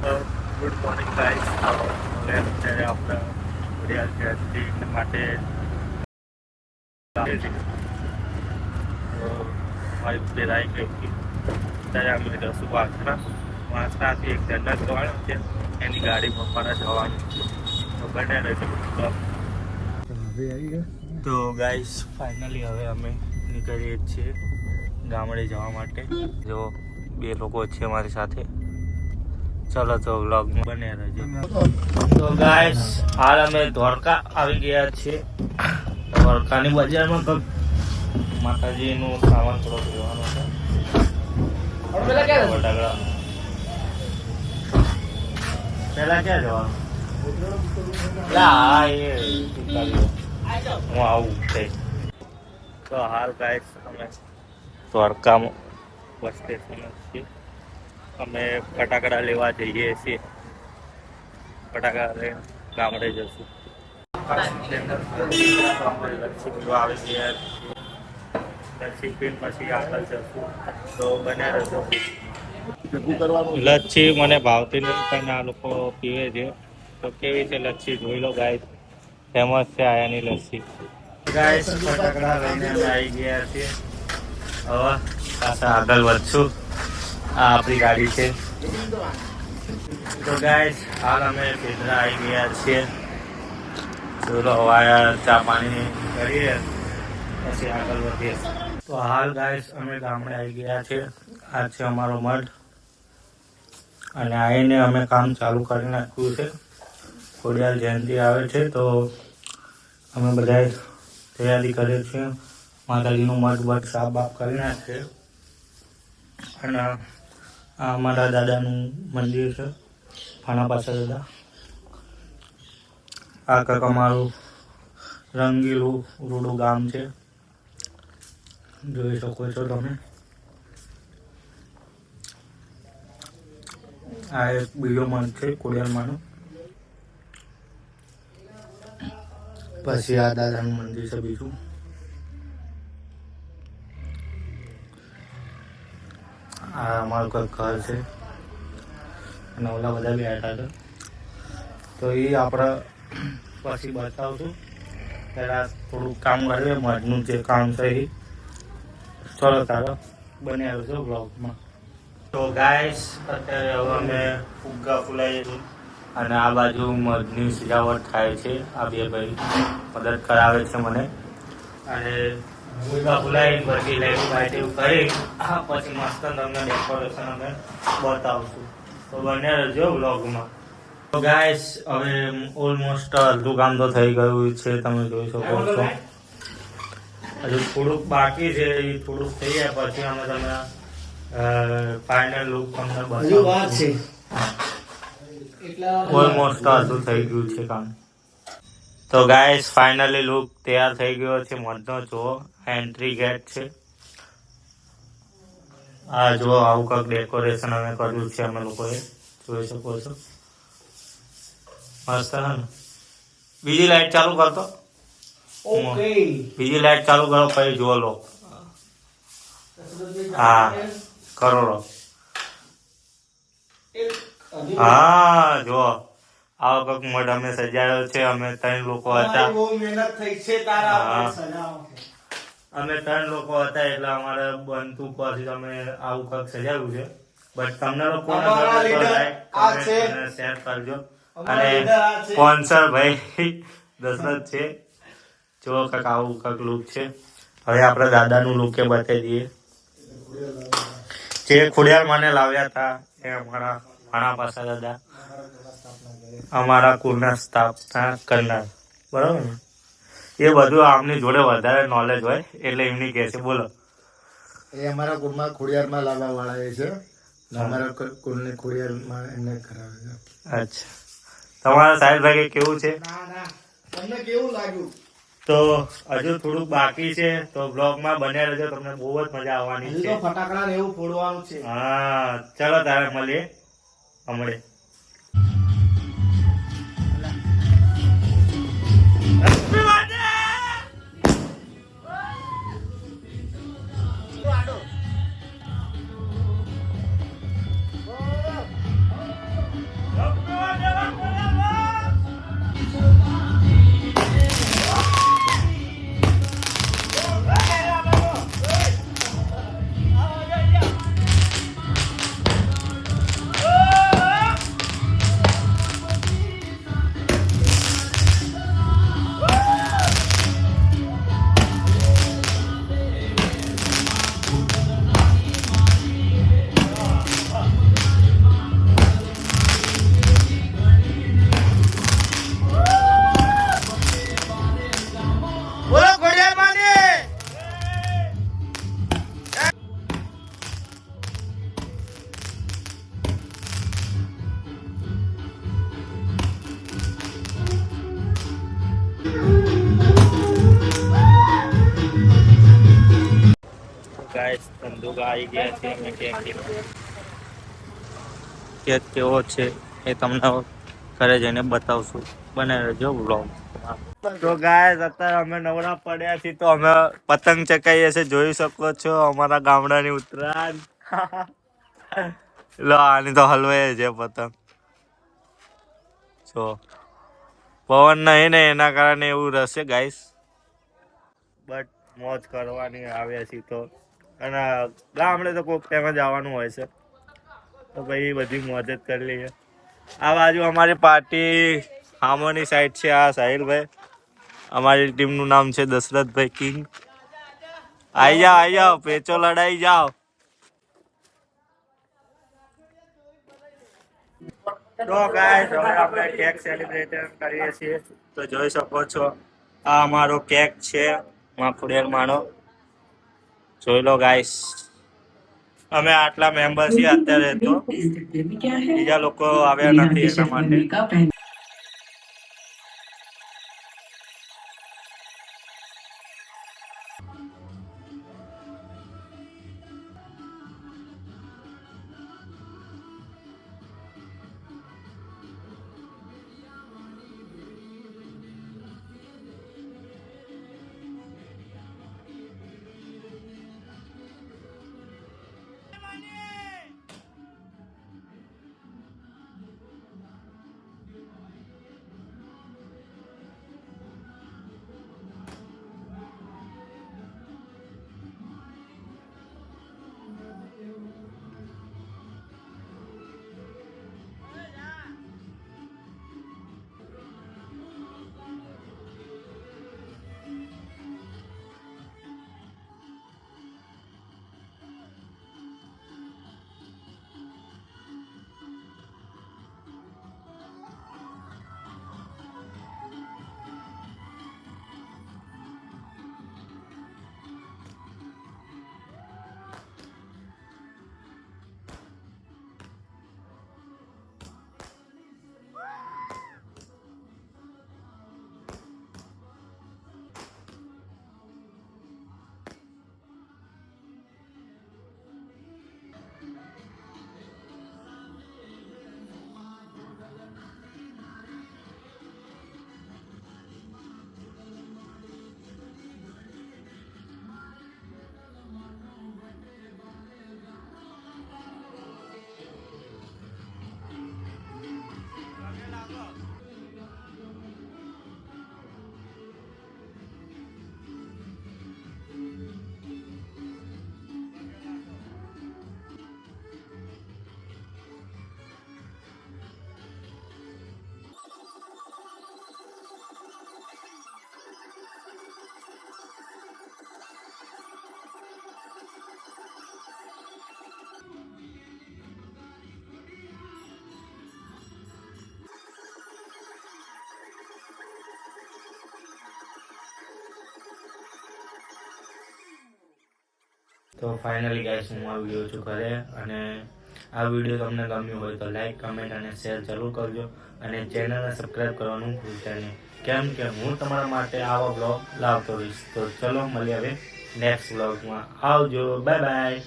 Good morning guys અત્યારે આપણે ઘડિયાળ ગેસ્ટિંગ માટે તો મારી આવી ગઈ હતી ત્યારે અમે જશું વાસણા વાસણાથી એક જનરલ જવાનું છે એની ગાડી પપ્પાને જવાની છે તો બને રહેશે તો ગાઈસ ફાઇનલી હવે અમે નીકળીએ છીએ ગામડે જવા માટે. જો બે લોકો છે મારી સાથે. ચલો તો વ્લોગ બને રહેજો. તો ગાઈસ હાલ અમે ધોળકા આવી ગયા છીએ. ધોળકાની બજારમાં તો માતાજીનું સામાન થોડો લેવાનો છે. ફટાકડા પેલા ક્યાં જવાનું? હા એ હું આવું તે તો હાલ ગાઈસ અમે દ્વારકામાં બસ સ્ટેશન છીએ. અમે ફટાકડા લેવા જઈએ છીએ. ફટાકડા લઈને ગામડે જશું. પીવા આવી ગયા. લચ્છી પીન પછી આગળ જશું તો બને રહેજો લચ્છી મને ભાવતી નથી, પણ આ લોકો પીવે છે. તો કેવી છે લચ્છી? જોઈ લો ગાય ફેમસ છે આયાની લચ્છી. ગાય ફટાકડા લઈને આવી ગયા છીએ. હવે પાછા આગળ વધશું. આ આપણી ગાડી છે. તો ગાઈસ હાલ અમે પેદરા આવી ગયા છીએ. ચલો હવાયા ચા પાણી કરીએ. પછી આગળ વધીએ. તો હાલ ગાઈસ અમે ગામડે આવી ગયા છીએ. આ છે અમારો મઠ અને આવીને અમે કામ ચાલુ કરી નાખ્યું છે. ખોડિયાલ જયંતિ આવે છે, તો અમે બધા તૈયારી કરીએ છીએ. માતાજીનું મઠ બટ સાફ બાફ કરી નાખીએ. અને આ મારા દાદાનું મંદિર છે, ફાણા પાસે દાદા. આ કાકા અમારું રંગીલું રૂડું ગામ છે. જોઈ શકો છો તમે. આ એક બીજો મંચ છે કોડિયાલમાંનો પછી આ દાદાનું મંદિર છે બીજું. આ અમારું કંઈક ઘર છે. અને ઓલા બધા બી આવ્યા હતા તો એ આપણે પછી બતાવશું. પહેલાં થોડુંક કામ કરીએ મજનું જે કામ છે એ. ચલો તારો, બની આવ્યો છે બ્લોગમાં તો ગાઈસ અત્યારે હવે અમે ફુગ્ગા ફુલાઈએ છીએ. અને આ બાજુ મધની સજાવટ થાય છે, આ બે ભાઈ. મદદ કરાવે છે મને. અને ફુગ્ગા ફુલાઈ પછી લાઈટ બાઈટ કરી. આ પછી મસ્ત તમને ડેકોરેશન અમે બતાવશું. તો બને રહેજો બ્લોગમાં તો ગાઈસ હવે ઓલમોસ્ટ અડધું કામ તો થઈ ગયું છે તમે જોઈ શકો છો. હજુ થોડુંક બાકી છે એ થોડુંક થઈ જાય પછી અમે તમે ફાઇનલ લુક તમને છે. ઓલમોસ્ટ અડધું થઈ ગયું છે કામ. તો ગાઈસ ફાઇનલી લુક તૈયાર થઈ ગયો છે મધનો જો એન્ટ્રી ગેટ છે. આ જો આવું કંઈક ડેકોરેશન અમે કર્યું છે અમે લોકોએ જોઈ શકો છો. મસ્ત હે ને? બીજી લાઈટ ચાલુ કરતો ઓકે. બીજી લાઈટ ચાલુ કરો પછી જુઓ લો. હા કરો લો. હા જો આવો કંઈક મઢ અમે સજાયો છે અમે ત્રણ લોકો હતા. બહુ મહેનત થઈ છે તારા હા. અમે ત્રણ લોકો હતા એટલે અમારે બનતું પછી અમે આવું કંઈક સજાવ્યું છે. બટ તમને લોકો. શેર કરજો. અને સ્પોન્સર ભાઈ દશરથ છે. જો કંઈક આવું કંઈક લુક છે. હવે આપણે દાદાનું લુક એ બતાવી દઈએ. જે ખોડિયાર મને લાવ્યા હતા એ અમારા માણા પાસે દાદા. અમારા કુળના સ્થાપના કરનાર. બરાબર ને? એ બધું આમની જોડે વધારે નોલેજ હોય એટલે એમની કહે છે બોલો. એ અમારા કુળમાં ખોડિયારમાં લાવવા વાળા એ છે. અમારા કુળને ખોડિયારમાં એમને કરાવે છે. અચ્છા. તમારા સાહેબ ભાઈ કેવું છે? ના ના. તમને કેવું લાગ્યું? તો હજુ થોડુંક બાકી છે તો બ્લોગમાં બન્યા રહેજો તમને બહુ જ મજા આવવાની છે. ફટાકડા એવું ફોડવાનું છે. હા ચાલો તારે મળીએ. હમણે લોકો આવી ગયા છે અમે કેક કેક કેવો છે એ તમને ઘરે જઈને બતાવશું. બને રહેજો બ્લોગ તો ગાય અત્યારે અમે નવરા પડ્યા છીએ તો અમે પતંગ ચકાઈએ છે જોઈ શકો છો અમારા ગામડાની ઉત્તરાયણ. લો આની તો હલવાય છે પતંગ. જો. પવન નહીં ને એના કારણે એવું રહેશે ગાઈસ. બટ મોજ કરવાની આવ્યા છીએ તો. અને ગામડે તો કોઈક ટાઈમે જવાનું હોય છે. તો ભાઈ બધી મદદ કરી લઈએ. આ બાજુ અમારી પાર્ટી હામોની સાઈડ છે આ સાહિલભાઈ. અમારી ટીમનું નામ છે દશરથભાઈ કિંગ. આવી જાઓ આવી જાઓ, પેચો લડાઈ જાઓ. તો ગાઈસ આપણે કેક સેલિબ્રેશન કરીએ છીએ. તો જોઈ શકો છો, આ અમારો કેક છે માખુડેર માનો. જોઈ લો ગાઈસ અમે આટલા મેમ્બર છીએ અત્યારે તો. બીજા લોકો આવ્યા નથી એના માટે. તો ફાઇનલી ગાઈસ હું આવી ગયો છું ઘરે અને આ વીડિયો તમને ગમ્યો હોય તો લાઈક કમેન્ટ અને શેર જરૂર કરજો અને ચેનલને સબસ્ક્રાઈબ કરવાનું ભૂલતા નહીં. કેમ કે હું તમારા માટે આવા બ્લોગ લાવતો રહીશ. તો ચલો મળીએ હવે નેક્સ્ટ બ્લોગમાં આવજો. Bye bye